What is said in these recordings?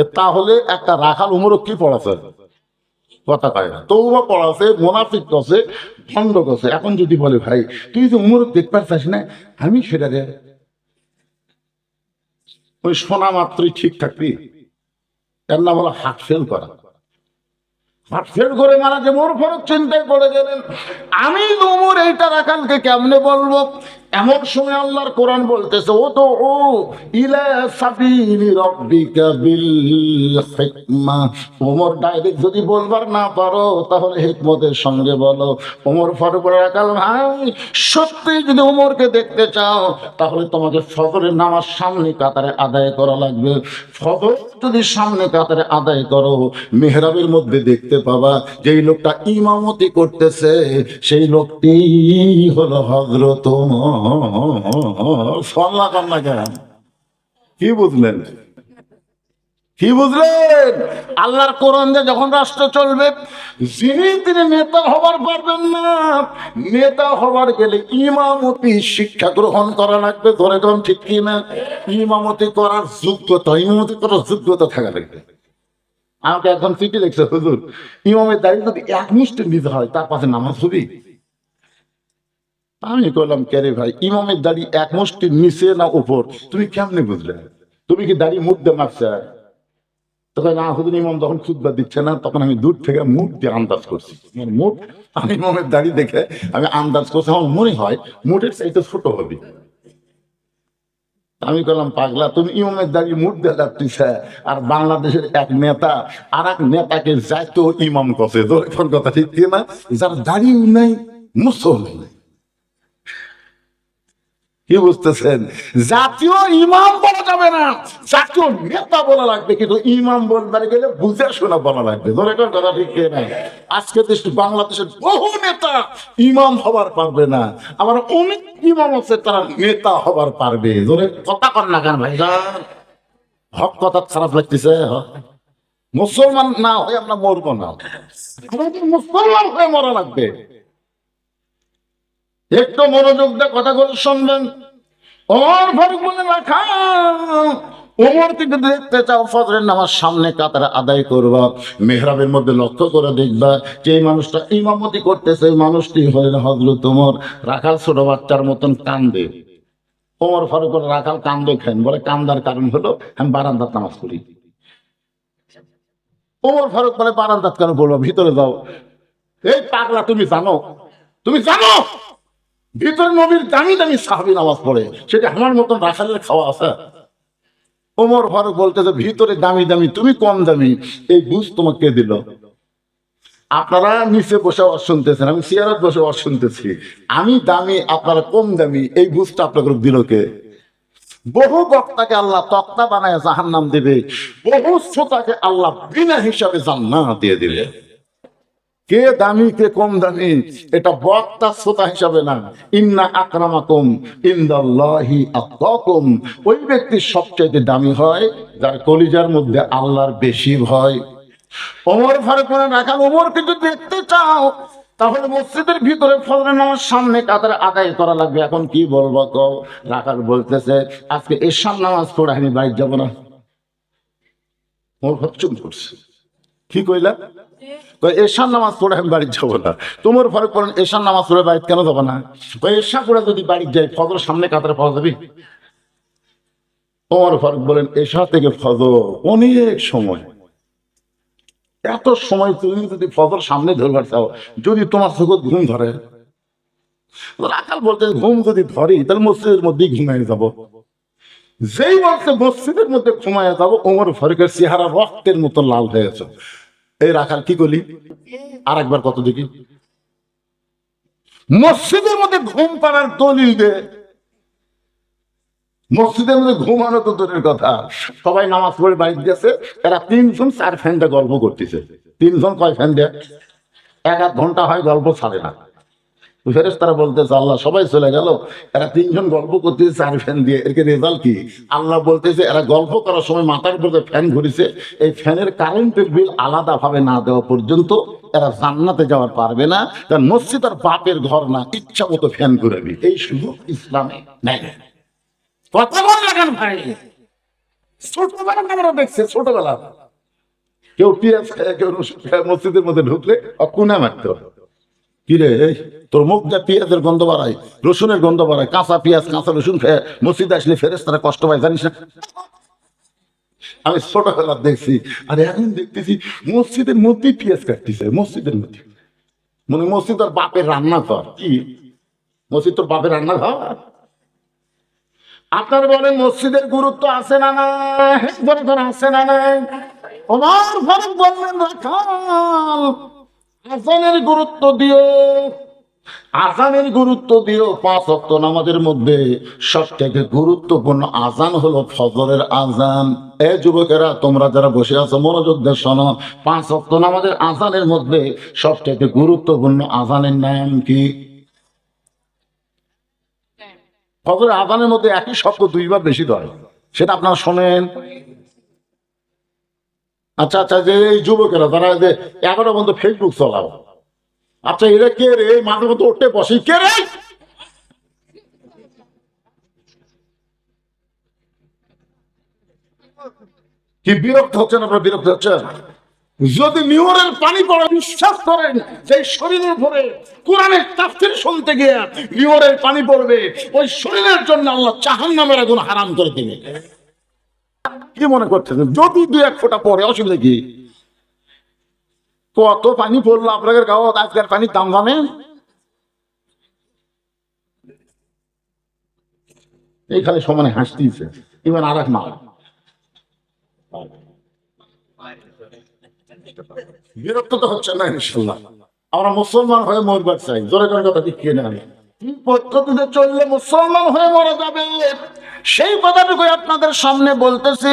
তাহলে একটা রাখাল উমর কি পড়াছে? কথা কয় না। মোনাফিক এখন যদি বলে, ভাই, তুই যে উমর দেখবার চাস না, আমি সেটা ওই শোনা মাত্রই ঠিক থাকবি। এর নাম হলো ফেল করা। যদি বলবার না পারো, তাহলে হিকমতের সঙ্গে বলো। ওমর ফারুক রাখাল ভাই, সত্যি যদি ওমরকে দেখতে চাও, তাহলে তোমাকে ফজরের নামাজ সামনে কাতারে আদায় করা লাগবে। ফজর যদি সামনে কাতারে আদায় করো, মেহরাবের মধ্যে দেখতে পাবা। যেই লোকটা ইমামতি করতেছে, সেই লোকটি হলো হজরত কান্না কেন কি বুঝলেন? কি বুঝলেন? আল্লাহর কোরআন দিয়ে যখন রাষ্ট্র চলবে, যিনি তিনি নেতা হবার পারবেন না। নেতা হবার গেলে ইমামতি শিক্ষা গ্রহণ করা লাগবে। ধরে কোন ঠিক কি না ইমামতি করার যোগ্যতা, ইমামতি করার যোগ্যতা থাকা লাগবে। আমাকে এখন চিঠি লিখছে হুজুর। ইমামের দাঁড়িয়ে যদি এক মুষ্টি নিতে হয়, তার পাশে নামাজ হবি? আমি করলাম কেরে ভাই ইমামের দাড়ি এক মুষ্টির নিচে না উপর? তুমি কেমনে বুঝলে? তুমি কি দাড়ি মুখ দিয়ে মারছে? তখন না, হুজুর, ইমাম যখন খুদবা দিচ্ছে না, তখন আমি দূর থেকে মুখ দিয়ে আন্দাজ করছি। আমার মুখ, আমি ইমামের দাড়ি দেখে আমি আন্দাজ করছি, আমার মনে হয় মুঠের চাইতে ছোট হবে। আমি করলাম পাগলা, তুমি ইমামের দাঁড়িয়ে মুখ দিয়ে লাগতেছে আর বাংলাদেশের এক নেতা আর এক নেতাকে যাইতো ইমাম কছে কথা ঠিক না যার দাড়ি নাই মুসলমান কি বুঝতেছেন? জাতীয় ইমাম বলা যাবে না। জাতীয় নেতা বলা লাগবে, কিন্তু ইমাম বলবার গেলে বুঝে শোনা বলা লাগবে। ধরে কথা ঠিক নাই আজকে দেশ বাংলাদেশের বহু নেতা ইমাম হবার পারবে না। আমার অনেক ইমাম আছে, তারা নেতা হবার পারবে। ধরে কথা কর না কেন ভাই? হক কথা খারাপ লাগতেছে? মুসলমান না হয়ে আমরা মরবো না। মুসলমান হয়ে মরা লাগবে। একটু মনোযোগ দিয়ে কথাগুলো শুনবেন। ওমর ফারুক বলে থেকে দেখতে চাও, ফজরের সামনে আদায় করবা। মেহরাবের মধ্যে লক্ষ্য করে দেখবা যে মানুষটা ইমামতি করতেছে। মানুষটি হলেন রাখাল ছোট বাচ্চার মতন কান্দে। ওমর ফারুক রাখাল, কান্দে খেন বলে, কান্দার কারণ হলো আমি বারান্দার নামাজ পড়ি। ওমর ফারুক বলে, বারান্দাত কেন বলব ভিতরে যাও। এই পাগলা, তুমি জানো? তুমি জানো? ভিতরে নবীর দামি দামি সাহাবি নামাজ পড়ে। সেটা আমার মতন রাখালের খাওয়া আছে। ওমর ফারুক বলতেছে, ভিতরে দামি দামি, তুমি কম দামি। এই বুঝ তোমাকে দিল? আপনারা নিচে বসে ওয়াজ শুনতেছেন, আমি চেয়ারত বসে ওয়াজ শুনতেছি। আমি দামি, আপনারা কম দামি, এই বুঝটা আপনাকে দিল কে? বহু বক্তাকে আল্লাহ তক্তা বানায় জাহান নাম দেবে। বহু শ্রোতাকে আল্লাহ বিনা হিসাবে জান্নাত দিয়ে দিবে। কে দামি, কে কম দামি, এটা বক্তা, শ্রোতা হিসাবে না। ইন্না আকরামাকুম ইন্দাল্লাহি আত্তাকুম ওই ব্যক্তি সবচেয়ে দামি হয়, যার কলিজার মধ্যে আল্লাহর বেশি ভয়। ওমর ফারুক রাখাল, ওমরকে যদি দেখতে চাও, তাহলে মসজিদের ভিতরে ফজরের নামাজ সামনে কাতারে আদায় করা লাগবে। এখন কি বলব কও? রাখাল বলতেছে, আজকে এসার নামাজ পড়ে আমি বাড়ি যাব না। ওর চুপ করছে। কি কইলা? কই এশার নামাজ পড়ে আমি বাড়ি যাব না। তোমার ফারুক পড়েন এশার নামাজ পড়ে বাড়ি কেন যাব না? কই এশা পড়ে যদি বাড়ি যাই, ফজর সামনে কাতারে পাওয়া যাবি? তোমার ফারুক বলেন এশা থেকে ফজর অনেক সময়। এত সময় তুমি যদি ফজর সামনে ধরবার চাও, যদি তোমার চোখত ঘুম ধরে। রাখাল বলতে ঘুম যদি ধরি, তাহলে মসজিদের মধ্যেই ঘুমিয়ে যাব। যেই বলছে, মসজিদের মধ্যে ঘুমায় যাব, ওমর ফারুকের চেহারা রক্তের মতো লাল হয়ে গেছে এই রাখাল, কি করলি? আর একবার কত দেখি। মসজিদের মধ্যে ঘুম পাড়ার দলিল দে। মসজিদের মধ্যে ঘুমানো তো দূরের কথা। সবাই নামাজ পড়ে বাড়ি গেছে, এরা তিনজন চার ফ্যানটা গল্প করতেছে। তিনজন কয় ফ্যান দেয়? এক আধ ঘণ্টা হয় গল্প ছাড়ে না। তারা বলতেছে, আল্লাহ সবাই চলে গেল, এরা তিনজন গল্প করতেছে, চার ফ্যান দিয়ে। এর রেজাল্ট কি? আল্লাহ বলতেছে, এরা গল্প করার সময় মাথার উপরে ফ্যান ঘুরিছে, এই ফ্যানের কারেন্টের বিল আলাদা ভাবে না দেওয়া পর্যন্ত এরা জান্নাতে যাওয়ার পারবে না, কারণ মসজিদ আর বাপের ঘর না, ইচ্ছা মতো ফ্যান ঘুরাবি এই সুযোগ ইসলামে নেই। কথা বল ভাই? ছোটবেলা আমরা দেখছে? ছোটবেলা। কেউ পিঁয়াজ খায়, কেউ মসজিদের মধ্যে ঢুকলে অকুনা মারতে কিরে তোর মুখ যা পেঁয়াজের গন্ধ বাড়ায়, রসুনের গন্ধ বাড়ায়, কাঁচা পেঁয়াজ, কাঁচা রসুন খেয়ে মসজিদে আসলে ফেরেস তারা কষ্ট পায়, জানিস না? আমি দেখছি এখন দেখতেছি মসজিদের মধ্যেই পেঁয়াজ কাটতেছে, মসজিদের মধ্যে। মনে মসজিদ আর বাপের রান্না কর কি? মসজিদ তোর বাপের রান্না ঘর আপনার বলেন মসজিদের গুরুত্ব আছে না না আছে না নাই? ওমর ফারুক বললেন আজানের গুরুত্ব দিও। আজানের গুরুত্ব দিও। পাঁচ অক্ত নামাজের মধ্যে সব থেকে গুরুত্বপূর্ণ আজান হলো ফজরের আজান। এ যুবকেরা তোমরা যারা বসে আছো মনোযোগ দিয়ে শোনো। পাঁচ অক্ত নামাজের আজানের মধ্যে সব থেকে গুরুত্বপূর্ণ আজানের নাম কি? ফজরের আজানের মধ্যে একই শব্দ দুইবার বেশি ধরে। সেটা আপনারা শোনেন। আচ্ছা আচ্ছা যে এই যুবকেরা, তারা যে এগারো পর্যন্ত ফেসবুক চালাও। আচ্ছা এরা কে রে? মাঝে মধ্যে উঠতে বসে। কে রে? কি বিরক্ত হচ্ছেন আপনারা? বিরক্ত হচ্ছেন? যদি নিউরের পানি পড়ে, বিশ্বাস করেন যে শরীরের উপরে কোরআনের তাফসীর শুনতে গিয়ে নিউরের পানি পড়বে। ওই শরীরের জন্য আল্লাহ চাহান নামের আগুন হারাম করে দেবে। কি মনে করতেছেন যদি দু এক ফোঁটা পরে অসুবিধা কি? কত পানি পড়ল আপনাদের গাও আজকের পানির দাম জানেন? এইখানে সমানে হাসতেছে। এবার আর এক মাল। বিরক্ত তো হচ্ছে না, ইনশাল্লাহ। আমরা মুসলমান হয়ে মরবার চাই। জোরে করে কথা ঠিক কি পদ্ধতিতে চললে মুসলমান হয়ে মরা যাবে। সেই কথাটুকু আপনাদের সামনে বলতেছি।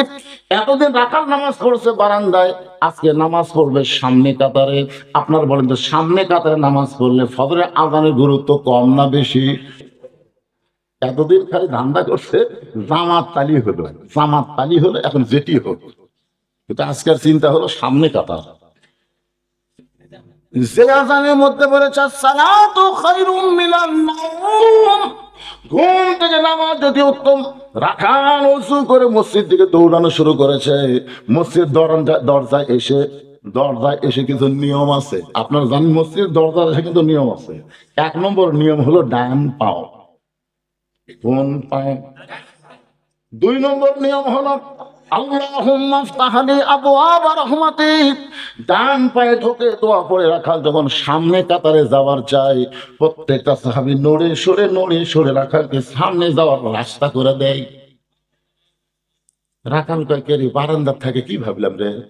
এতদিন রাখার নামাজ পড়ছে বারান্দায়, আজকে নামাজ পড়বে সামনে কাতারে। আপনার বলেন তো, সামনে কাতারে নামাজ পড়লে ফজরের আজানের গুরুত্ব কম না বেশি? এতদিন খালি ধান্দা করছে, জামাত তালি হলো। জামাত তালি হলো, এখন যেটি হোক কিন্তু আজকের চিন্তা হলো সামনে কাতার। যে আজানের মধ্যে বলেছে, সালাতু খায়রুম মিনান নাওম। ঘুম থেকে নামাজ যদি উত্তম রাখান উঁচু করে মসজিদ দিকে দৌড়ানো শুরু করেছে, মসজিদ দরজায় এসে দরজায় এসে কিছু নিয়ম আছে। আপনার জানেন মসজিদ দরজায় এসে কিন্তু নিয়ম আছে। এক নম্বর নিয়ম হলো ডান পাও। কোন পাও দুই নম্বর নিয়ম হলো সামনে যাওয়ার রাস্তা করে দেয়। রে, বারান্দার থাকে, কি ভাবলাম রে?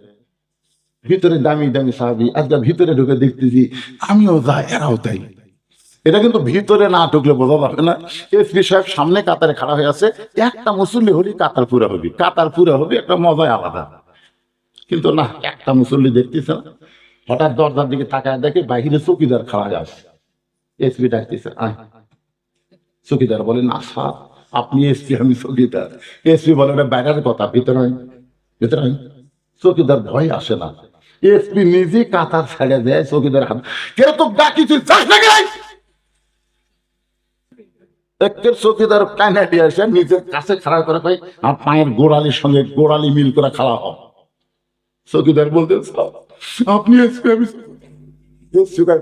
ভিতরে দামি দামি সাহাবি, আজকে ভিতরে ঢুকে দেখতেছি, আমিও যাই, এরাও তাই। এটা কিন্তু ভিতরে না ঢুকলে বোঝা যাবে না। এসপি সাহেব সামনে কাতারে খাড়া হয়ে আছে। একটা মুসল্লি হলি কাতার পুরা হবি। কাতার পুরা হবি, একটা মজাই আলাদা। কিন্তু না, একটা মুসল্লি দেখতেছে না। হঠাৎ দরজার দিকে তাকায় দেখে বাহিরে চকিদার খাড়া হয়ে আছে। এসপি ডাকতেছে, আয়। চকিদার বলে, না স্যার, আপনি এসপি, আমি চকিদার। এসপি বলে ওটা বাইরের কথা, ভিতরে ভিতরে। চকিদার ভয় আসে না। এসপি নিজে কাতার ছেড়ে দেয় চকিদার হাত। কেউ তো ডাকি তুই যাস না? চকিদার কান্না দিয়ে আসে নিজের কাছে খাড়া করে কয় আর পায়ের গোড়ালির সঙ্গে গোড়ালি মিল করে খাওয়া হয় চকিদার বলতে আপনি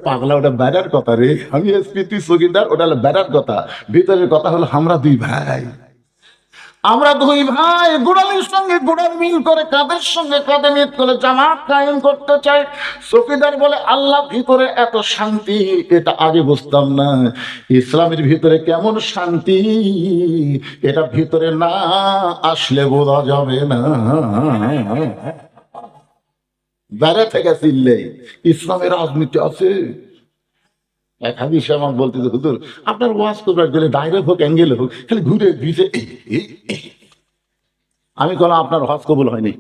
পাগলা, ওটা ব্যাটার কথা রে, আমি এসপি, তুই চকিদার, ওটা হলো বেড়ার কথা। ভিতরের কথা হলো আমরা দুই ভাই। আমরা দুই ভাই গোড়ালির সঙ্গে গোড়াল মিল করে কাদের সঙ্গে কাঁধে মিল করে জামাত কায়েম করতে চাই? চকিদার বলে আল্লাহ ভিতরে এত শান্তি, এটা আগে বুঝতাম না। ইসলামের ভিতরে কেমন শান্তি? এটা ভিতরে না আসলে বোঝা যাবে না। বেড়া থেকে ইসলামের রাজনীতি আছে। আপনার আমি কবুল হয়নি।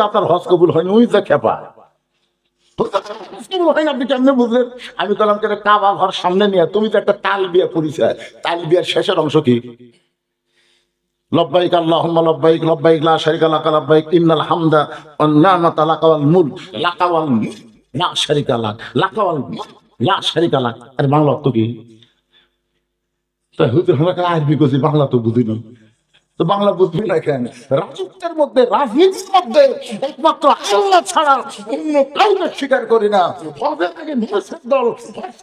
আপনার কবুল হয়নি খেপা। আপনি কেমনে বুঝলেন? আমি যে কাবা ঘর সামনে নিয়ে, তুমি তো একটা তাল বিয়া পরিচয়। তাল বিয়ার শেষের অংশ কি? লব্বাইক আল্লাহুম্মা লব্বাইক লব্বাইক লা শারিকা লাকা লা শারিকা লাক, লাকা ওয়াল মুলক লা শারিকা লাক। আর বাংলা অর্থ কি? তাই হুজুর, আমরা আরবি কইছি বাংলা তো বুঝি না। তো বাংলা বুঝবি না কেন? রাজত্বের মধ্যে, রাজনীতির মধ্যে একমাত্র আল্লাহ ছাড়া অন্য কাউকে স্বীকার করি না। হজে থেকে মানুষের দল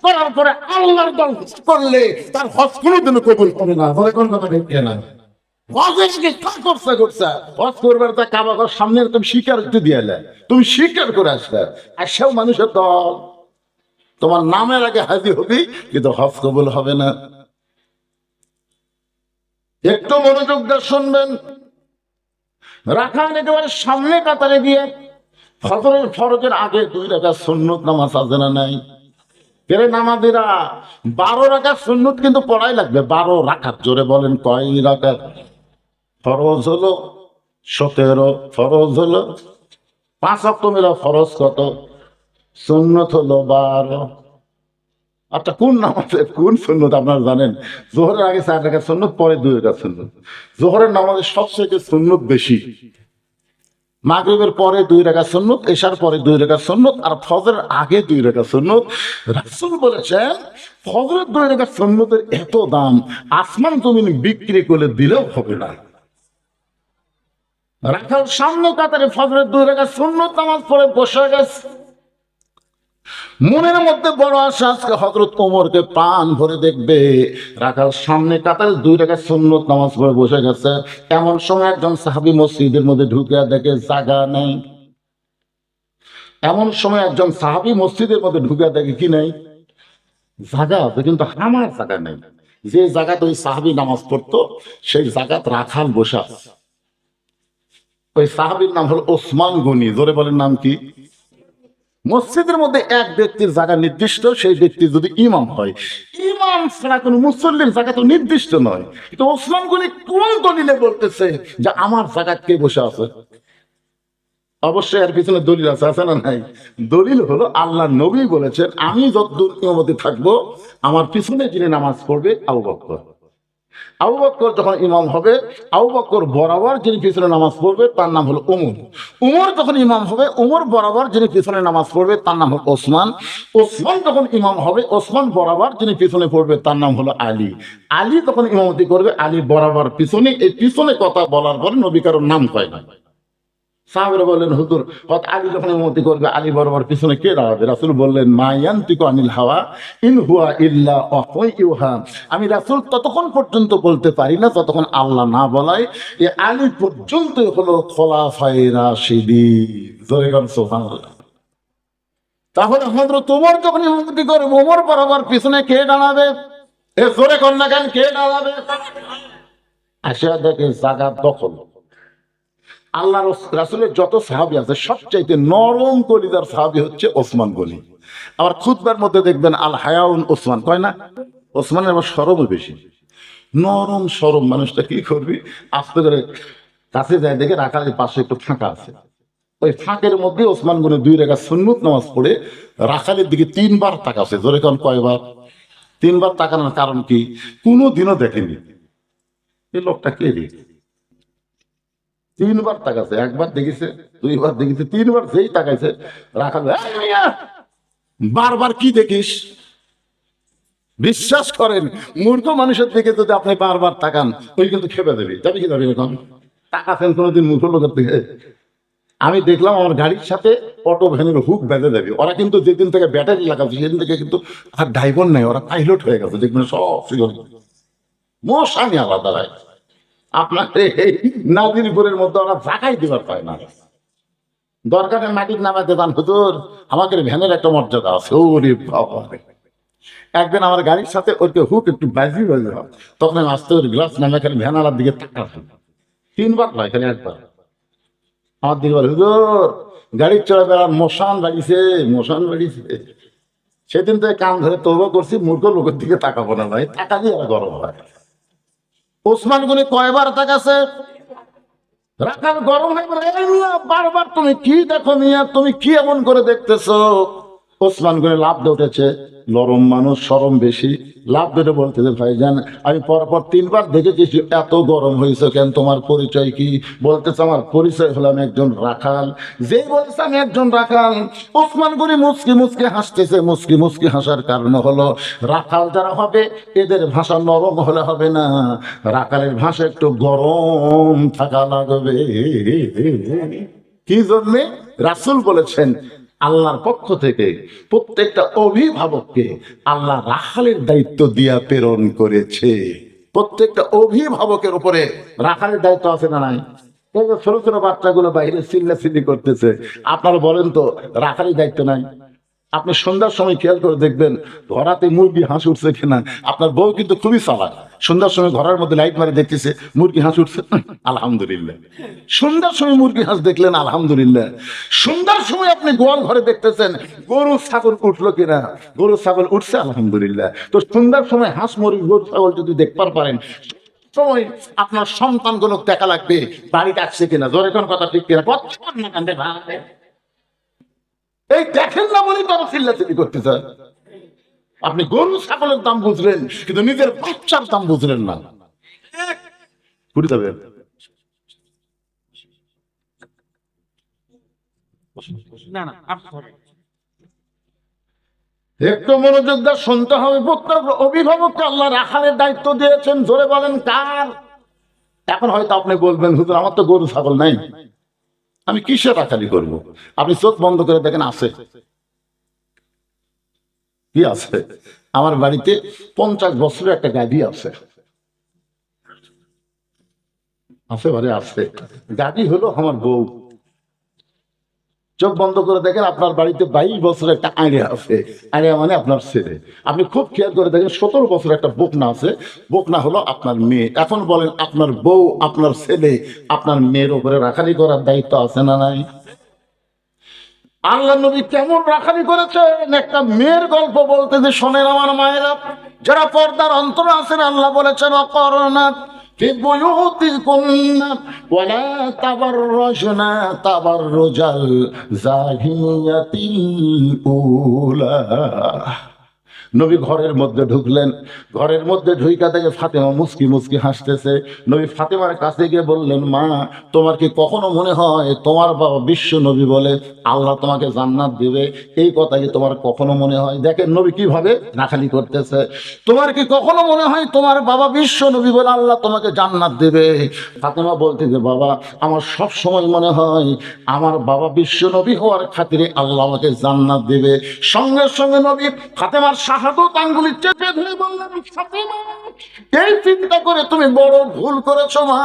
করার পরে আল্লাহর দল করলে তার হজ কোনোদিনও কবুল করে না। বলে কোন কথা? ঠিক না সামনে একটু মনোযোগ শুনবেন। রাখান একেবারে সামনে কাতারে দিয়ে ফজরের ফরজের আগে দুই রাখা সুন্নত নামাজ আছে না নাই? কেরে নামাজিরা, বারো রাখা সুন্নত কিন্তু পড়াই লাগবে। বারো রাখাত জোরে বলেন কয় রাখাত? ফরজ হলো সতেরো, ফরজ হলো পাঁচ অক্টোবর ফরজ কত? সুন্নত হলো বারো। আচ্ছা কোন নামাজে, কোন সুন্নত আপনারা জানেন? জোহরের আগে চার রেখা সুন্নত, পরে দুই রেখা সুন্নত। জোহরের নামাজে সবচেয়ে সুন্নত বেশি। মাগরিবের পরে দুই রেখা সুন্নত, এশার পরে দুই রেখা সুন্নত, আর ফজরের আগে দুই রেখা সুন্নত। রাসূল বলেছেন, ফজরের দুই রেখা সুন্নতের এত দাম, আসমান তুমি বিক্রি করে দিলেও হবে না। রাখাল সামনে কাতারে ফজরের দুই রেখা সুন্নত নামাজ পড়ে বসে গেছে। মনের মধ্যে বড় আশা আজকে হজরত ওমরকে প্রাণ ভরে দেখবে। রাখাল সামনে কাতারে দুই টাকা সুন্নত নামাজ পড়ে বসে গেছে। এমন সময় একজন সাহাবি মসজিদের মধ্যে ঢুকে দেখে জাগা নেই। এমন সময় একজন সাহাবি মসজিদের মধ্যে ঢুকে দেখে কি নেই? জাগা আছে, কিন্তু আমার জায়গা নেই। যে জায়গাতে ওই সাহাবি নামাজ পড়তো, সেই জায়গাত রাখাল বসে আছে। ওই সাহাবির নাম হলো ওসমান গনি। জোরে বলেন নাম কি? মসজিদের মধ্যে এক ব্যক্তির জায়গা নির্দিষ্ট, সেই ব্যক্তি যদি ইমাম হয়। ইমাম ছাড়া কোনো মুসল্লির জায়গা তো নির্দিষ্ট নয়। কিন্তু ওসমান গনি কোন দলিলে বলতেছে যে আমার জায়গা কে বসে আছে? অবশ্যই এর পিছনে দলিল আছে আছে না নাই? দলিল হলো আল্লাহ নবী বলেছেন, আমি যতদূর ইমামতি থাকব, আমার পিছনে যিনি নামাজ পড়বে আবু বকর। আবু বক্কর যখন ইমাম হবে, আবু বক্কর বরাবর যিনি পিছনে নামাজ পড়বে, তার নাম হলো উমর। উমর যখন ইমাম হবে, উমর বরাবর যিনি পিছনে নামাজ পড়বে, তার নাম হলো ওসমান। ওসমান যখন ইমাম হবে, ওসমান বরাবর যিনি পিছনে পড়বে, তার নাম হলো আলী। আলী তখন ইমামতি করবে, আলী বরাবর পিছনে, এই পিছনে কথা বলার পরে নবীকার নাম কয় না সাহাবেরা বললেন, হুজুর হত আলী যখন ইমামতি করবে, আলী বরাবর পিছনে কে দাঁড়াবে? রাসুল বললেন মা ইয়ান্তিকু আনিল হাওয়া, ইন হুয়া ইল্লা ইউহা আমি রাসুল ততক্ষণ পর্যন্ত বলতে পারি না ততক্ষণ আল্লাহ না বলায়। এ আলী পর্যন্ত হলো খোলাফায়ে রাশিদিন জোরে গান সুবহানাল্লাহ। তাহলে হযরত তোমার যখন ইমামতি করবে ওমর বরাবর পিছনে কে দাঁড়াবে? এ জোরে কর না কেন, কে দাঁড়াবে? আসিয়া দেখে জায়গা দখল। আল্লাহ রাসুলের যত সাহাবি আছে, সবচাইতে নরম কলিদার সাহাবি হচ্ছে ওসমান গনি। আবার খুদবার মধ্যে দেখবেন আল হায়াউন ওসমান কয় না? ওসমানের আবার সরমও বেশি। নরম সরম মানুষটা কি করবি? আস্তে করে কাছে যায়, দেখে রাখালের পাশে একটু ফাঁকা আছে। ওই ফাঁকের মধ্যে ওসমান গনি দুই রেখা সুন্নত নামাজ পড়ে রাখালের দিকে তিনবার তাকাছে জোরে কন কয়বার? তিনবার তাকানোর কারণ কি? কোনো দিনও দেখেনি এই লোকটা কে রে? তিনবার তাকাছে একবার দেখেছে দুইবার দেখেছে তিনবার যেই তাকাইছে রাখাল "এই মিয়া, বারবার কি দেখিস? বিশ্বাস করেন মূর্খ মানুষের দিকে যদি আপনি বারবার তাকান ওই কিন্তু খেপে দেবে যাবে কি যাবে এখন? তাকাছেন কোনোদিন মূর্খ লোকের দিকে? আমি দেখলাম আমার গাড়ির সাথে অটো ভ্যানের হুক বেঁধে দেবে ওরা কিন্তু যেদিন থেকে ব্যাটারি লাগাচ্ছে সেদিন থেকে কিন্তু আর ড্রাইভার নাই ওরা পাইলট হয়ে গেছে দেখবেন সব মশানি আলাদা হয় আপনার এই নাজিরপুরের মধ্যে ওরা জাগাই দিবার পায় না। দরকারে মাটির নামাতে দান হুজুর, আমাদের ভ্যানের একটা মর্যাদা আছে। ওরে বাবা একদিন আমার গাড়ির সাথে ওরকে হুক একটু বাজি যাওয়া তখন আমি আস্তে করে গ্লাস নামে খালি ভ্যানালার দিকে তাকাতাম তিনবার নয়, খালি একবার। আমার দিকে বলে, হুজুর, গাড়ির চড়া বেড়ার মশান বাড়িছে মশান বাড়িছে সেদিন তো কান ধরে তবু করছি, মূর্খ লোকের দিকে তাকাবো না ভাই তাকালে আর গরম হয়। ওসমান গনি কয়বার তাকাছে? রাখার গরম হয়ে বারবার তুমি কি দেখো মিয়া? তুমি কি এমন করে দেখতেছো? ওসমান করে লাভ উঠেছে। নরম মানুষ, সরম বেশি। লাভ ধরে বলতেছে, ভাইজান, আমি পরপর তিনবার দেখেছি এত গরম হয়েছে কেন? তোমার পরিচয় কি? বলতেছে, আমার পরিচয় হলো আমি একজন রাখাল। যেই বলছে, আমি একজন রাখাল। ওসমান গনি মুসকি মুসকি হাসতেছে। মুসকি মুসকি হাসার কারণ হলো, রাখাল যারা হবে, এদের ভাষা নরম হলে হবে না। রাখালের ভাষা একটু গরম থাকা লাগবে। কি জন্যে? রাসুল বলেছেন আল্লাহর পক্ষ থেকে প্রত্যেকটা অভিভাবককে আল্লাহ রাখালের দায়িত্ব দিয়া প্রেরণ করেছে। প্রত্যেকটা অভিভাবকের উপরে রাখালের দায়িত্ব আছে না নাই? ছোট ছোট বাচ্চাগুলো বাইরে চিল্লা চিল্লি করতেছে, আপনারা বলেন তো রাখারই দায়িত্ব নাই? আপনি সন্ধ্যার সময় খেয়াল করে দেখবেন ঘরাতে মুরগি হাঁস উঠছে কিনা। আপনার বউ কিন্তু খুবই চালাক। সন্ধ্যার সময় ঘরের মধ্যে লাইট মারে দেখতেছে, মুরগি হাঁস উঠছে। আলহামদুলিল্লাহ। সন্ধ্যার সময় মুরগি হাঁস দেখলেন, আলহামদুলিল্লাহ। সন্ধ্যার সময় আপনি গোয়াল ঘরে দেখতেছেন, গরু, ছাগল উঠল কিনা? গরু, ছাগল উঠছে, আলহামদুলিল্লাহ। তো সন্ধ্যার সময় হাঁস, মুরগি, গরু, ছাগল যদি দেখবার পারেন, সময় আপনার সন্তানগুলো দেখা লাগবে, বাড়িতে আসছে কিনা? জোরে কোন কথা ঠিক কিনা? ভাই। এই দেখেন না বলেই তো চিল্লাচিল্লি করতে চায় আপনি গরু ছাগলের দাম বুঝলেন কিন্তু নিজের বাচ্চার দাম বুঝলেন না। যাবে। একটু মনোযোগ শুনতে হবে প্রত্যেক অভিভাবককে আল্লাহ রাখালের দায়িত্ব দিয়েছেন জোরে বলেন কার? এখন হয়তো আপনি বলবেন হুজুর আমার তো গরু ছাগল নাই। আমি কিসে রাখালি করব? আপনি চোখ বন্ধ করে দেখেন, আছে। কি আছে? আমার বাড়িতে পঞ্চাশ বছরের একটা গাড়ি আছে। আছে বাড়ি আছে। গাড়ি হলো আমার বউ। চোখ বন্ধ করে দেখেন আপনার বাড়িতে বাইশ বছরের একটা আইডিয়া আছে। আইডিয়া মানে আপনার ছেলে। আপনি খুব খেয়াল করে দেখেন, সতেরো বছর একটা বকনা আছে। বকনা হলো আপনার মেয়ে। এখন বলেন আপনার বউ, আপনার ছেলে, আপনার মেয়ের উপরে রাখালি করার দায়িত্ব আছে না নাই? আল্লাহ নবী কেমন রাখালি করেছেন? একটা মেয়ের গল্প বলতে যে শোনেন আমার মায়েরা, যারা পর্দার অন্তর আছেন, আল্লাহ বলেছেন অকরণা في بيوتكن ولا تبرجن تبرج الزاهية الأولى নবী ঘরের মধ্যে ঢুকলেন। ঘরের মধ্যে ঢুইকা থেকে ফাতেমা মুসকি মুসকি হাসতেছে। নবী ফাতেমার কাছে গিয়ে বললেন, মা, তোমার কি কখনো মনে হয় তোমার বাবা বিশ্ব নবী বলে? আল্লাহ তোমাকে জান্নাত দিবে। এই কথা কি তোমার কখনো মনে হয়? দেখেন নবী কীভাবে রাখালি করতেছে। তোমার কি কখনো মনে হয় তোমার বাবা বিশ্ব নবী বলে আল্লাহ তোমাকে জান্নাত দেবে? ফাতেমা বলতে যে বাবা, আমার সব সময় মনে হয় আমার বাবা বিশ্ব নবী হওয়ার খাতিরে আল্লাহ আমাকে জান্নাত দেবে। সঙ্গে সঙ্গে নবী ফাতেমার শাহাদত আঙ্গুলি চেপে ধরে বললেন এই চিন্তা করে তুমি বড় ভুল করেছ মা।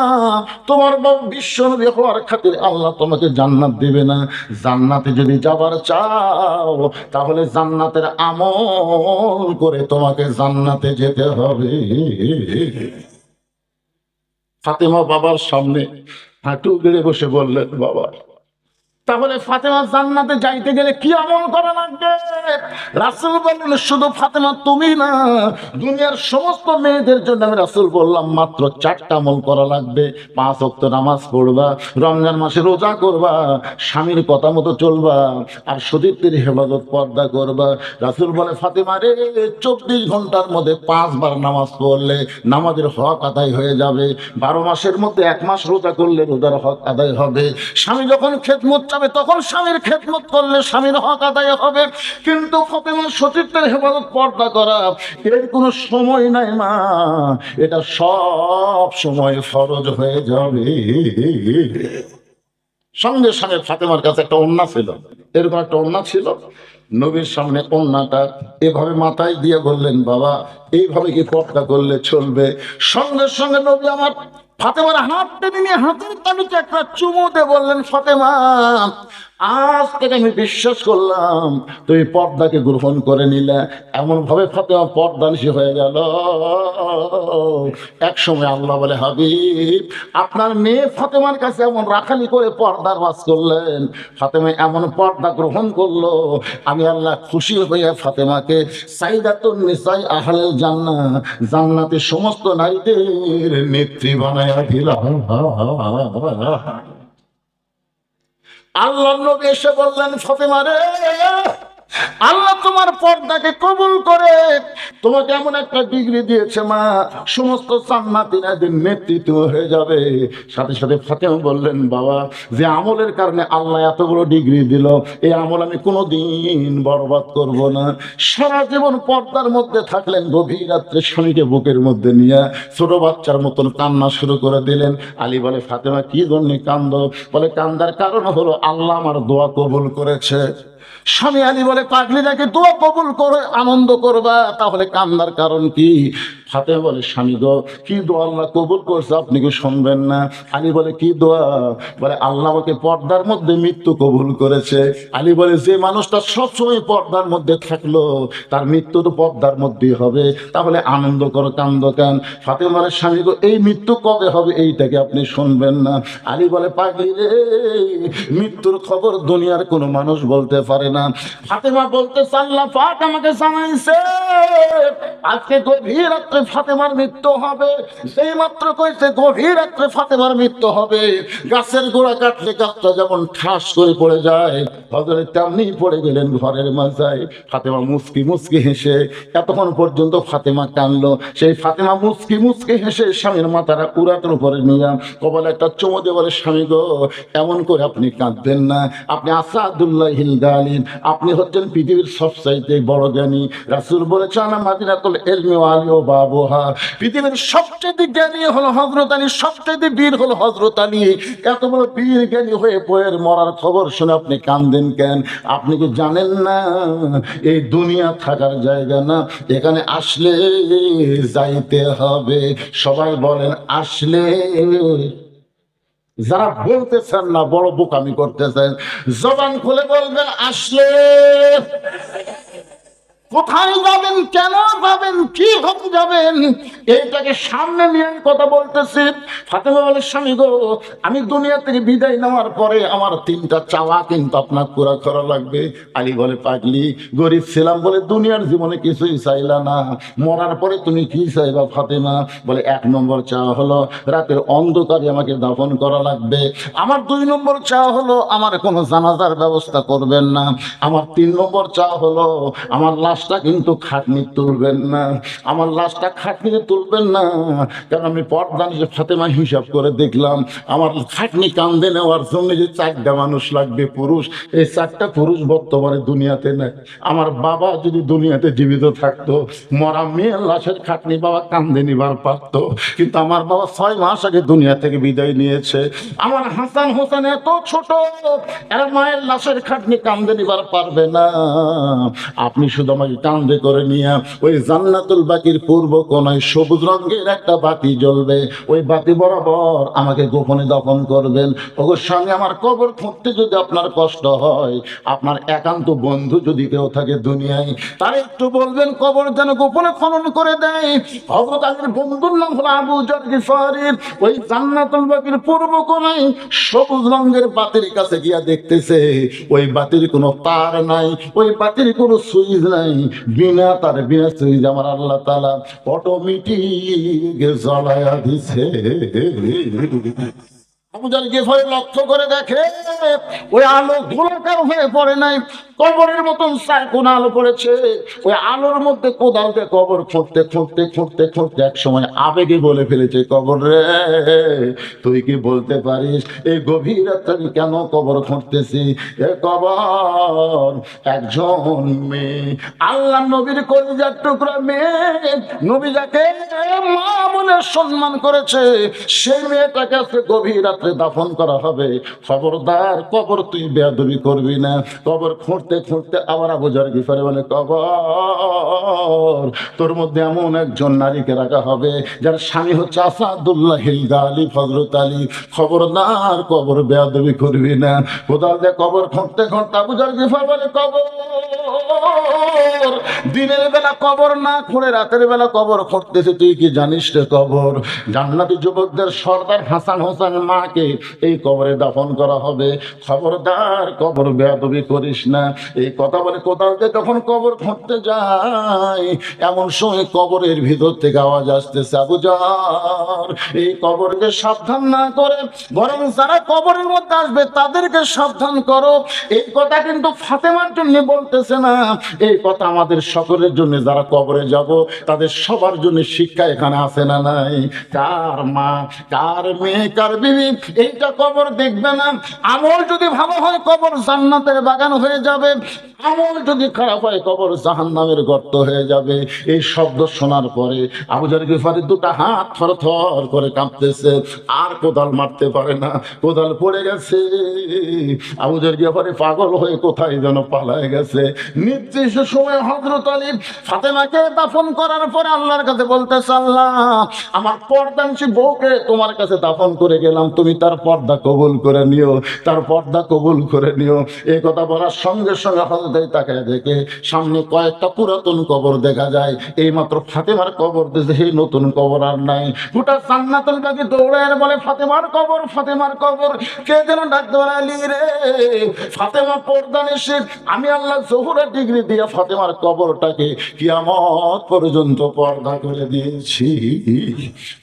তোমার বাবা বিশ্ব নবী হওয়ার খাতিরে আল্লাহ তোমাকে জান্নাত দেবে না। জান্নাতে যদি যাবার চাও, তাহলে জান্নাতের আমল করে তোমাকে জান্নাতে যেতে হবে। ফাতেমা বাবার সামনে হাঁটু গেড়ে বসে বললেন, বাবা তাহলে ফাতেমা জান্নাতে যাইতে গেলে কি আমল করা লাগবে? রাসুল বললেন, শুধু ফাতেমা, তুমি না। দুনিয়ার সমস্ত মেয়েদের জন্য আমি রাসুল বললাম, মাত্র চারটা আমল করা লাগবে। পাঁচ অক্ত নামাজ পড়বা, রমজান মাসে রোজা করবা, স্বামীর কথা মতো চলবা, আর সতীর্থের হেফাজত পর্দা করবা। রাসুল বলে, ফাতেমা রে, চব্বিশ ঘণ্টার মধ্যে পাঁচবার নামাজ পড়লে নামাজের হক আদায় হয়ে যাবে। বারো মাসের মধ্যে এক মাস রোজা করলে রোজার হক আদায় হবে। স্বামী যখন খেদমত চাবে তখন স্বামীর খেদমত করলে স্বামীর হক আদায় হবে। কিন্তু ফতেমার সতীর্থের হেফাজত পর্দা করা, এর কোনো সময় নাই মা। এটা সব সময় ফরজ হয়ে যাবে। সঙ্গে সঙ্গে ফাতেমার কাছে একটা অন্যা ছিল। এরকম একটা অন্যা ছিল। নবীর সামনে অন্যটা এভাবে মাথায় দিয়ে বললেন, বাবা, এইভাবে কি পর্দা করলে চলবে? সঙ্গে সঙ্গে নবী আমার ফাতেমার হাত টেনে নিয়ে হাতের তালুতে একটা চুমু দিয়ে বললেন ফাতেমা আজ থেকে আমি বিশ্বাস করলাম, তুমি পর্দাকে গ্রহণ করে নিলে। এমন ভাবে ফাতেমা পর্দানিসী হয়ে গেল। এক সময় আল্লাহ বলে, হাবিব, আপনার মেয়ে ফাতেমার কাছে এমন রাখালি করে পর্দার বাস করলেন। ফাতেমা এমন পর্দা গ্রহণ করল। আমি আল্লাহ খুশি হয়ে ফাতেমাকে সাইদাতুন নিসাই আহলে জান্না জান্নাতের সমস্ত নারীদের নেত্রী বানায় দিলাম। আল্লাহ নবী এসে বললেন ফাতেমা রে আল্লাহ তোমার পর্দাকে কবুল করে। তোমাকে এমন একটা ডিগ্রি দিয়েছে মা, সমস্ত সান্নাতিনাদের নেতৃত্ব হয়ে যাবে। সাথে সাথে ফাতেমা বললেন, বাবা, যে আমলের কারণে আল্লাহ এত বড় ডিগ্রি দিল, এই আমল আমি কোনো দিন বরবাদ করব না। সারা জীবন পর্দার মধ্যে থাকলেন, গভীর রাত্রে স্বামীকে বুকের মধ্যে নিয়ে ছোট বাচ্চার মতন কান্না শুরু করে দিলেন। আলী বলে, ফাতেমা, কি জন্য কান্দ? বলে, কান্দার কারণ হলো আল্লাহ আমার দোয়া কবুল করেছে। স্বামী আলী বলে পাগলি নাকি দোয়া কবুল করে আনন্দ করবা তাহলে কান্নার কারণ কি? হাতে বলে, স্বামী গো, কি দোয়া আল্লাহ কবুল করছে আপনি কি শুনবেন না? আলী বলে, কি দোয়া? বলে, আল্লাহ আমাকে পর্দার মধ্যে মৃত্যু কবুল করেছে। আলী বলে, যে মানুষটা সবসময় পর্দার মধ্যে থাকল, তার মৃত্যু তো পর্দার মধ্যেই হবে। তাহলে আনন্দ করো, কান্দ কেন? ফাতেমার স্বামী গো, এই মৃত্যু কবে হবে এইটাকে আপনি শুনবেন না? আলী বলে, পাগলি রে, মৃত্যুর খবর দুনিয়ার কোনো মানুষ বলতে পারে না। ফাতেমা বলতে সাল্লাহ পাক আমাকে জানাইছে, আজকে গভীর রাত্রে ফাতেমার মৃত্যু হবে। সেই মাত্র কইছে গভীর রাত্রে ফাতেমার মৃত্যু হবে। গাছের গোড়া কাটলে গাছটা যেমন ঠাস করে পড়ে যায় হজরে তেমনি পড়ে গেলেন ঘরের মাঝায়। ফাতেমা মুসকি মুসকি হেসে এতক্ষণ পর্যন্ত ফাতেমা কানলো। সেই ফাতেমা মুসকি মুসকি হেসে স্বামীর মাথাটা উড়াতের উপরে নিয়ে। কবলে একটা চুমো দিয়ে স্বামী গো, এমন করে আপনি কাঁদবেন না। আপনি আসাদুল্লাহ হিলদালিন আপনি হচ্ছেন পৃথিবীর সবচাইতে বড় জ্ঞানী। রাসুল বলেছেন মাদিনাতুল এলমি আলিও ও বাবুহা পৃথিবীর সবচেয়ে জ্ঞানী হলো হজরত আলী, সবচেয়ে বীর হলো হজরত আলী। এত বড় বীর জ্ঞানী হয়ে বইয়ের মরার খবর শুনে আপনি কান্দেন কেন? আপনি কি জানেন না? এই দুনিয়া থাকার জায়গা না। এখানে আসলে যাইতে হবে। সবাই বলেন, আসলে যারা বলতেছেন না, বড় বোকামি করতেছেন। জবান খুলে বলবেন, আসলে কোথায় যাবেন, কেন যাবেন, কি হতে যাবেন? এইটাকে সামনে নিয়ে আমি কথা বলতেছি। ফাতেমা স্বামী গো, আমি দুনিয়া থেকে বিদায় নেওয়ার পরে আমার তিনটা চাওয়া কিন্তু আপনার পুরা করা লাগবে। আলী বলে, পাগলি, গরিব ছিলাম বলে দুনিয়ার জীবনে কিছুই চাইলা না। মরার পরে তুমি কি চাইবা, ফাতেমা? বলে, এক নম্বর চাওয়া হলো, রাতের অন্ধকারে আমাকে দাফন করা লাগবে। আমার দুই নম্বর চাওয়া হলো, আমার কোনো জানাজার ব্যবস্থা করবেন না। আমার তিন নম্বর চাওয়া হলো, আমার লাশটা কিন্তু খাটনি তুলবেন না। আমার লাশটা খাটনিতে তুলবেন না। কারণ আমি পর্দান যে ফাতেমা হিসাব করে দেখলাম, আমার খাটনি কান্দে নেওয়ার জন্য যে চারটা মানুষ লাগবে পুরুষ, এই চারটা পুরুষ বর্তমানে দুনিয়াতে নেই। আমার বাবা যদি দুনিয়াতে জীবিত থাকতো, মরা মেয়ের লাশের খাটনি বাবা কান্দে নিবার পারতো। কিন্তু আমার বাবা ছয় মাস আগে দুনিয়া থেকে বিদায় নিয়েছে। আমার হাসান হোসেন এত ছোট, এর মায়ের লাশের খাটনি কান্দে নিবার পারবে না। আপনি শুধু আমাকে কান্দে করে নিয়ে, ওই জান্নাতুল বাকির পূর্ব কোনায় সবুজ রঙের একটা বাতি জ্বলবে। ওই বাতি বরাবর আমাকে গোপনে দফন করবেন। ওগোর সঙ্গে আমার কবর খুঁজতে যদি আপনার কষ্ট হয়, আপনার একান্ত বন্ধু যদি কেউ থাকে দুনিয়ায়, তার একটু বলবেন, কবর যেন গোপনে খনন করে দেয়। হজরত আলীর বন্ধুর নাম হলো আবু জর্গি ফারিদ ওই জান্নাতুল বাকির পূর্ব কোনায় সবুজ রঙের বাতির কাছে গিয়া দেখতেছে, ওই বাতির কোনো তার নাই, ওই বাতির কোনো সুইচ নাই। বিনা তার বিনা সুইচ আমার আল্লাহ তালা অটোমেটিক জ্বলায়া দিছে। আবেগে বলে ফেলেছে, কবর রে, তুই কি বলতে পারিস এই গভীর আমি কেন কবর খুঁড়তেছি? এ কবর একজন মেয়ে, আল্লাহ নবীর কলিজার টুকরা মেয়ে, নবী যাকে মা বলে সম্মান করেছে, সেই মেয়েটাকে আজকে গভীর দাফন করা হবে, খবরদার, কবর তুই বেয়াদবি করবি না। কবর খুঁড়তে খুঁড়তে আবার আবুজার গিফারে বলে, কবর, তোর মধ্যে এমন একজন নারীকে রাখা হবে, যার স্বামী হচ্ছে আসাদুল্লাহ হিলদা আলী ফজরত আলী। খবরদার, কবর বেয়াদবি করবি না। কোদাল দিয়ে কবর খুঁড়তে খুঁড়তে আবুজার গিফার বলে, কবর, দিনের বেলা কবর না খুঁড়ে রাতের বেলা কবর খুঁড়তেছে, তুই কি জানিস রে কবর? জান্নাতি যুবকদের সর্দার হাসান হোসেন মা ফাতেমাকে এই কবরে দাফন করা হবে। খবরদার, কবর বেয়াদবি করিস না। এই কথা বলে কোথাও যে তখন কবর খুঁড়তে যায়, এমন সময় কবরের ভিতর থেকে আওয়াজ আসতেছে, আবু জার, এই কবরকে সাবধান না করে, বরং যারা কবরের মধ্যে আসবে তাদেরকে সাবধান করো। এই কথা কিন্তু ফাতেমার জন্য বলতেছে না। এই কথা আমাদের সকলের জন্য, যারা কবরে যাব, তাদের সবার জন্য শিক্ষা এখানে আছে না নাই? কার মা, কার মেয়ে, কার বিবি এইটা কবর দেখবে না। আমল যদি ভালো হয়, কবর জান্নাতের বাগান হয়ে যাবে। আমল যদি খারাপ হয়, কবর জাহান্নামের গর্ত হয়ে যাবে। এই শব্দ শোনার পরে আবুজার গিফারি দুটা হাত থর থর করে কাঁপতেছে। আর কোদাল মারতে পারে না, কোদাল পড়ে গেছে। আবুজার গিফারি পাগল হয়ে কোথায় যেন পালায় গেছে। নির্দিষ্ট সময় হজরত আলী ফাতেমাকে দাফন করার পরে আল্লাহর কাছে বলতেছে, আল্লাহ, আমার পর্দাংশী বউকে তোমার কাছে দাফন করে গেলাম। তুমি তার পর্দা কবুল করে নিও, তার পর্দা কবুল করে নিও। এই কথা বলার সঙ্গে সঙ্গে হজরত তাকায় দেখে সামনে কয়েকটা পুরাতন কবর দেখা যায়। এই মাত্র ফাতেমার কবর দিয়েছে সেই নতুন কবর আর নাই। গোটা জান্নাতুল বাকি দৌড়ায় বলে, ফাতেমার কবর ফাতেমার কবর, কে যেন পারে রে? ফাতেমা পর্দান এসে আমি আল্লাহ জহুরা ডিগ্রি দিয়ে ফাতেমার কবরটাকে কিয়ামত পর্যন্ত পর্দা করে দিয়েছি।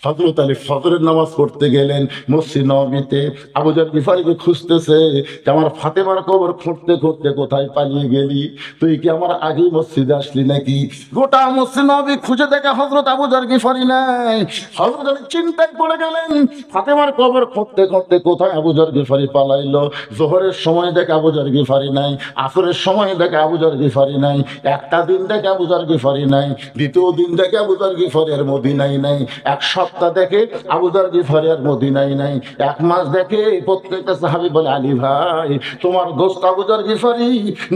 হজরত আলী ফজরের নামাজ পড়তে গেলেন, মসজিদ নবীতে আবুজার গিফারিকে খুঁজতেছে যে, আমার ফাতেমার কবর খুঁড়তে খুঁড়তে কোথায় পালিয়ে গেলি? তুই কি আমার আগেই মসজিদে আসলি নাকি? গোটা মসজিদ নবী খুঁজে দেখে হজরত আবুজার গিফারি নাই। হজরত আলী চিন্তায় পড়ে গেলেন, ফাতেমার কবর খুঁড়তে খুঁড়তে কোথায় আবুজার গিফারি পালাইলো? জোহরের সময় দেখে আবুজার গিফারি নাই, আসরের সময় দেখে আবুজার গিফারি নাই, একটা দিন দেখে আবুজার গিফারি নাই, দ্বিতীয় দিন দেখে আবুজার গিফারি আর মদিনাই নাই, এক সপ্তাহ দেখে আবুজার গিফারি আর মদিনাই নাই এক মাস দেখে প্রত্যেকটা সাহাবি বলে, আলী ভাই, তোমার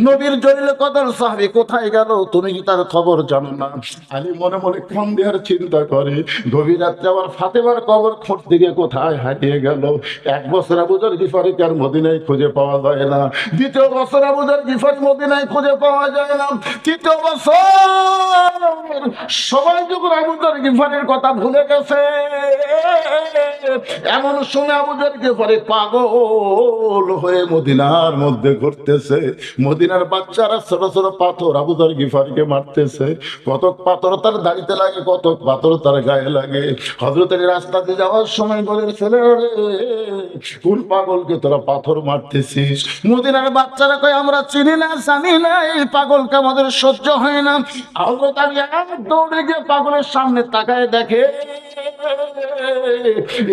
নবীর কদর সাহাবি কোথায় গেল? তুমি কি তার খবর জানো না? আলী মনে মনে ক্ষণ দেওয়ার চিন্তা করে গভীর রাত্রে আবার ফাতেমার কবর খুঁজতে গিয়ে কোথায় হারিয়ে গেল? এক বছর আবুজার মদিনায় খুঁজে পাওয়া যায় না। দ্বিতীয় বছর আবুজার গিফারি মদিনায় খুঁজে পাওয়া যায় না। তৃতীয় বছর সবাই যখন আবুজার গিফারের কথা ভুলে গেছে, এমন শুনে আবুজার গিফারি পাগল হয়ে মদিনার মধ্যে ঘুরতেছে, মদিনার বাচ্চারা ছোট ছোট পাথর আবুজার গিফারিকে মারতেছে। কত পাথর তার দাড়িতে লাগে কত পাথর তার গায়ে লাগে। হজরতের রাস্তা দিয়ে যাওয়ার সময় বলে, ছেলে কোন পাগলকে তোরা পাথর মারতেছিস? মদিনার বাচ্চারা কয়, আমরা চিনি না, জানি না, এই পাগলকে আমাদের সহ্য হয় না। হজরত আমি এক দৌড়ে গিয়ে পাগলের সামনে তাকায় দেখে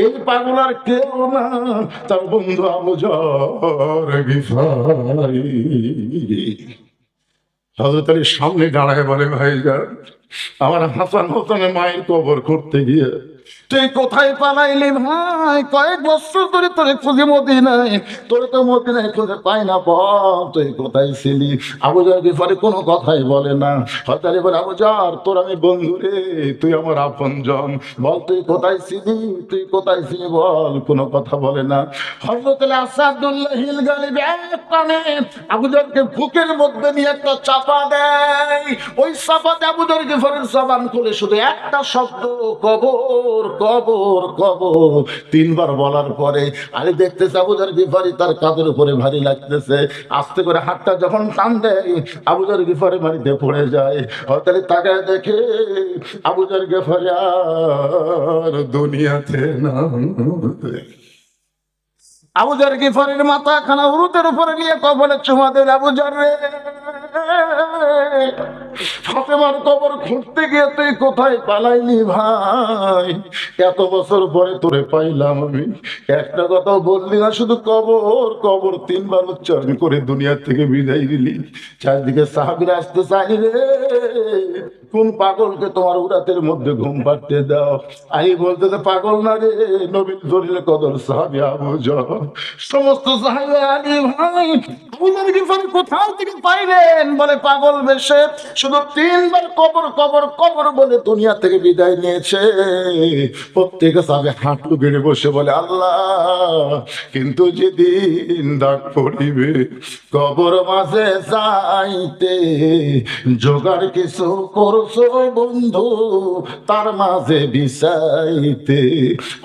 এই পাগল আর কেউ না। তার বন্ধু আবু জর হজরত আলীর সামনে দাঁড়ায় বলে, ভাইজান আমার হাসান হোসেনের মায়ের কবর করতে গিয়ে, তুই কোথায় পালাইলি ভাই? কয়েক বছর ধরে খুঁজে তো খুঁজে পাই না তুই কোথায় ছিলি? আবুজার ব্যাপারে কোনো কথাই বলে না। আবুজার তোর আমি বন্ধু রে, তুই আমার আপন জন বল, তুই কোথায় ছিলি? তুই কোথায় ছিলি? বল, কোনো কথা বলে না। হজরত আসাদুল্লাহ হিল গালিব এক টানে আবুজারকে বুকের মধ্যে নিয়ে একটা চাপা দেয়। ওই চাপাতে আবুজার গেফারের জবান খুলে শুধু একটা শব্দ, কবর কবর কবর। তিনবার বলার পরে, আরে দেখতেছে আবুজার গিফারি তার কাঁধের উপরে ভারী লাগতেছে। আস্তে করে হাতটা যখন টান দেয় আবুজার গিফারি মারিতে পড়ে যায়। হতালি তাকায় দেখে আবুজার গেফারি আর দুনিয়াতে না আবুজার গিফারের মাথা খানা উরুতের উপরে নিয়ে কবলে চুমা দেন আবুজার রে। ফাতেমার কবর খুঁজতে গিয়ে তুই কোথায় পালাইলি ভাই? এত বছর পরে তোরে পাইলাম আমি। একটা কথা বললি না, শুধু কবর কবর তিনবার উচ্চারণ করে দুনিয়া থেকে বিদায় দিলি চারদিকে সাহাবিরা আসতে চাই রে কোন পাগলকে তোমার উরাতের মধ্যে ঘুম পাড়তে দাও? আমি বলতে তো পাগল না রে নবীন জরিলে কদর সাহাবি আবু সমস্ত সাহাবি আলী ভাই কোথাও থেকে পাইলেন বলে পাগল বেশে। শুধু তিনবার কবর কবর কবর বলে দুনিয়া থেকে বিদায় নিয়েছে। প্রত্যেকে সাবে হাঁটু গেড়ে বসে বলে, আল্লাহ, কিন্তু যেদিন ডাক পড়িবে, কবর মাঝে যাইতে জোগাড় কিছু করছ বন্ধু, তার মাঝে বিছাইতে।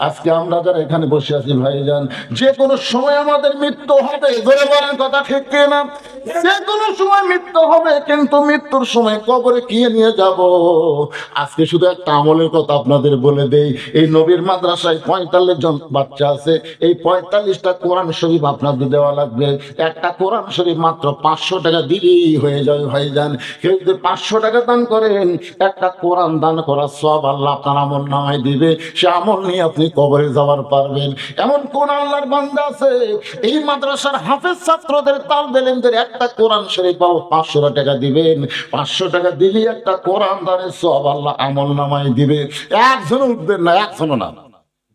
আজকে আমরা যারা এখানে বসে আছি, ভাইজান, যে কোনো সময় আমাদের মৃত্যু হবে ধরে বলেন কথা ঠিক না যে কোনো সময় মৃত্যু হবে, কিন্তু মৃত্যুর সময় কবরে কি নিয়ে যাব? আজকে শুধু একটা আমলের কথা আপনাদের বলে দেই। এই নবীর মাদ্রাসায় পঁয়তাল্লিশ জন বাচ্চা আছে। এই পঁয়তাল্লিশটা কোরআন শরীফ আপনাদের দেওয়া লাগবে। একটা কোরআন শরীফ মাত্র পাঁচশো টাকা দিলেই হয়ে যাবে ভাইজান কেউ যদি পাঁচশো টাকা দান করেন, একটা কোরআন দান করার সব আল্লাহ আপনার আমল নামায় দিবে। সে আমল নিয়ে আপনি কবরে যাওয়ার পারবেন। এমন কোন আল্লাহর বান্দা আছে? এই মাদ্রাসার হাফেজ ছাত্রদের তাল বেলেনদের একটা কোরআন শরীফ পাবো পাঁচশো টাকা দিবেন, পাঁচশো টাকা দিলেই একটা কোরআন দানের সব আল্লাহ আমল নামায় দিবে। একজন উঠবেন না, একজনও না।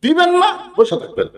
দিবেন না, বসে থাকবেন।